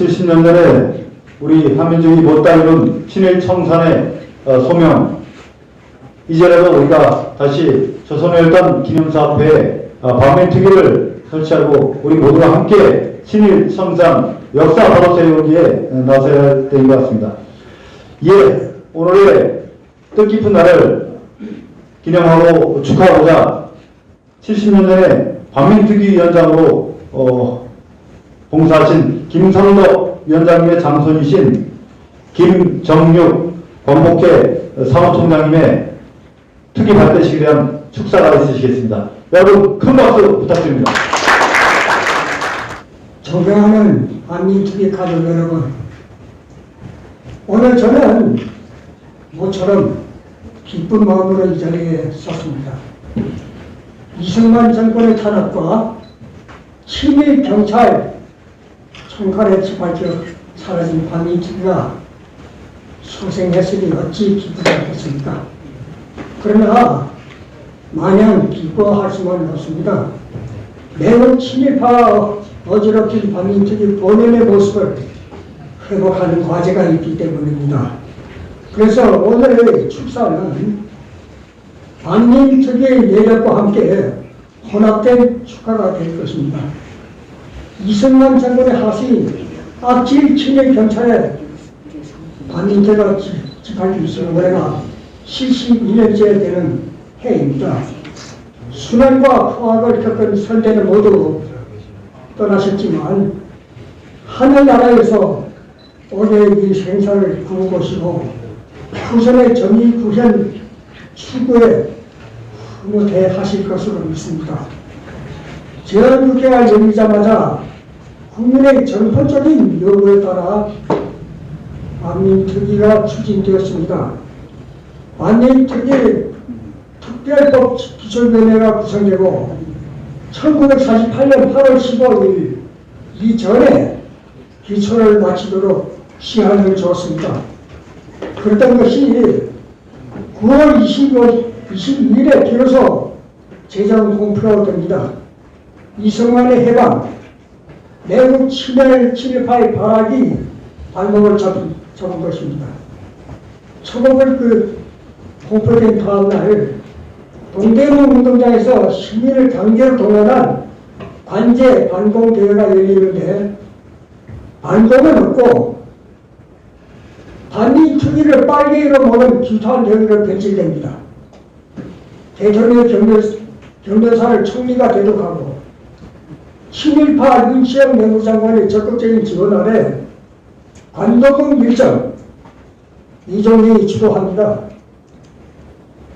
70년 전에 우리 한민족이 못다 이룬 친일 청산의 어, 소명 이전에도 우리가 다시 조선혈단 기념사업회에 어, 반민특위를 설치하고 우리 모두가 함께 친일 청산 역사 바로 세우기에 어, 나서야 할 때인 것 같습니다. 예, 오늘의 뜻깊은 날을 기념하고 축하하고자 70년 전에 반민특위 위원장으로 어, 봉사하신 김성덕 위원장님의 장손이신 김정육 권복회 사무총장님의 특위 발대식에 대한 축사가 있으시겠습니다. 여러분 큰 박수 부탁드립니다. 존경하는 한민특위 가족 여러분, 오늘 저는 모처럼 기쁜 마음으로 이 자리에 섰습니다. 이승만 정권의 탄압과 친일 경찰 총칼에 처박혀 사라진 한민특위가 소생했으니 어찌 기쁘지 않겠습니까? 그러나 마냥 기뻐할 수만은 없습니다. 매우 친일파 어지럽힌 반민특위 본연의 모습을 회복하는 과제가 있기 때문입니다. 그래서 오늘의 축사는 반민특위의 매력과 함께 혼합된 축하가 될 것입니다. 이승만 장군의 하수인 악질 친일 경찰에 반민특위가 집합 있는 올해가 72년째 되는 해입니다. 순환과 포악을 겪은 선대는 모두 떠나셨지만 하늘나라에서 오늘 이 생사를 구고시고 후손의 정의 구현 추구에 후무대하실 것으로 믿습니다. 제6개월 열리자마자 국민의 전폭적인 요구에 따라 반민특위가 추진되었습니다. 반민특위 특별법 기초위원회가 구성되고 1948년 8월 15일 이전에 기초를 마치도록 시한을 주었습니다. 그랬던 것이 9월 25, 22일에 비로소 재정 공표가 됩니다. 이승만의 해방, 매우 친일 친일파의 발악이 발목을 잡은, 잡은 것입니다. 초복을 그 공표된 다음 날 동대문 운동장에서 시민을 강제로 동원한 관제 반공 대회가 열리는데 반공은 없고 반미 투기를 빨개로 모는 규탄 대회가 변질됩니다. 대통령 경렬, 경렬사를 총리가 대독하고 친일파 윤시영 내무장관의 적극적인 지원 아래 관동군 일정 이종이 주도합니다.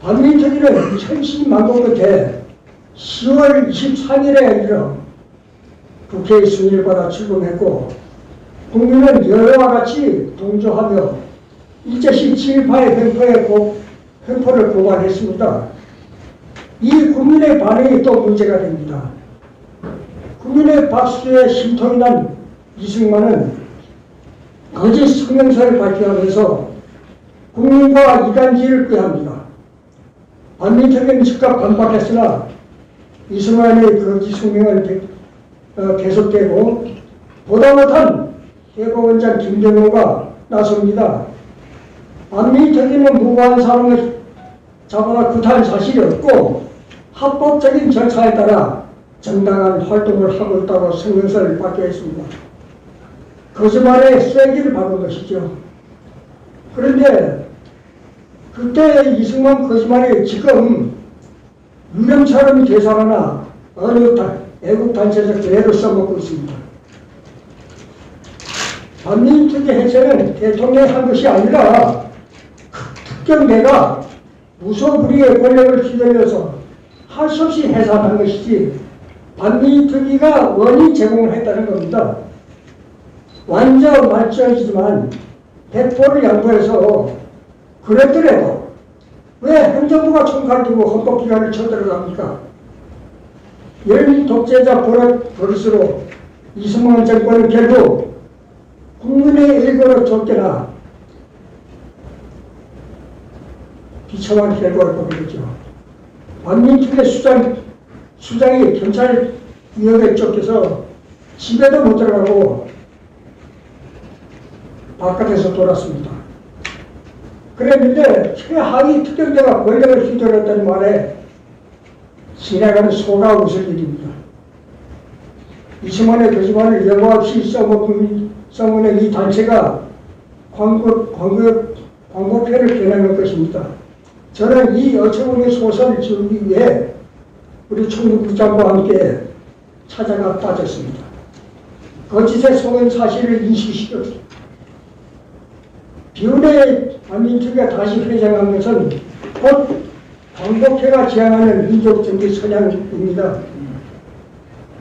반민특위는 천신만고 끝에 10월 23일에 이르러 국회의 승인을 받아 출범했고 국민은 여러와 같이 동조하며 일제시 친일파의 횡포에 고, 횡포를 고발했습니다. 이 국민의 반응이 또 문제가 됩니다. 국민의 박수에 심통이 난 이승만은 거짓 성명서를 발표하면서 국민과 이단지를 꾀합니다. 반민특위는 즉각 반박했으나 이승만의 거짓 성명은 어, 계속되고 보다 못한 대법원장 김정호가 나섭니다. 반민특위는 무고한 사람을 잡아라 구타한 사실이 없고 합법적인 절차에 따라 정당한 활동을 하고 있다고 성명서를 발표했습니다. 거짓말에 쐐기를 박은 것이죠. 그런데 그때 이승만 거짓말이 지금 유령처럼 되살아나 어느 애국단체적 죄를 써먹고 있습니다. 반민특위 해체는 대통령이 한 것이 아니라 특경대가 무소불위의 권력을 휘둘려서 할 수 없이 해산한 것이지 반민특위가 원인 제공을 했다는 겁니다. 완전 말짱이지만 대포를 양보해서 그랬더라도 왜 행정부가 총칼 들고 헌법기관을 쳐들어갑니까? 열 독재자 버릇, 버릇으로 이승만 정권은 결국 국민의 일거를 쫓겨나 비참한 결과를 보게 되죠. 반민특위 수장, 수장이 경찰 위협에 쫓겨서 집에도 못 들어가고 바깥에서 돌았습니다. 그랬는데 최하위 특경대가 권력을 휘둘렀다는 말에 지나가는 소가 웃을 일입니다. 이승만의 거짓말을 여과 없이 써먹은, 써먹는 이 단체가 광고, 광고, 광고편을 겨냥할 것입니다. 저는 이 어처구니 소설을 지우기 위해 우리 총무국장과 함께 찾아가 빠졌습니다. 거짓에 속은 사실을 인식시켰습니다. 비운의 반민특위가 다시 회장한 것은 곧 광복회가 지향하는 민족정기 선양입니다.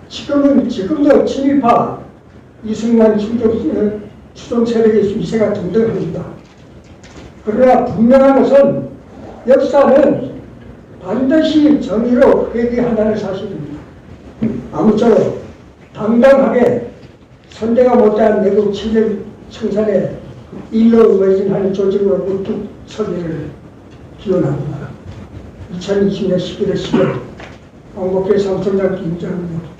지금은 지금도 친일파 이승만 추종, 추종 세력의 위세가 등등합니다. 그러나 분명한 것은 역사는 반드시 정의로 회귀한다는 사실입니다. 아무쪼록 당당하게 선대가 못다한 내국 친일 청산에 일로 의진하는 조직으로 우뚝 서기를 기원합니다. 2020년 11월 10일 광복회 삼성장 김장입니다.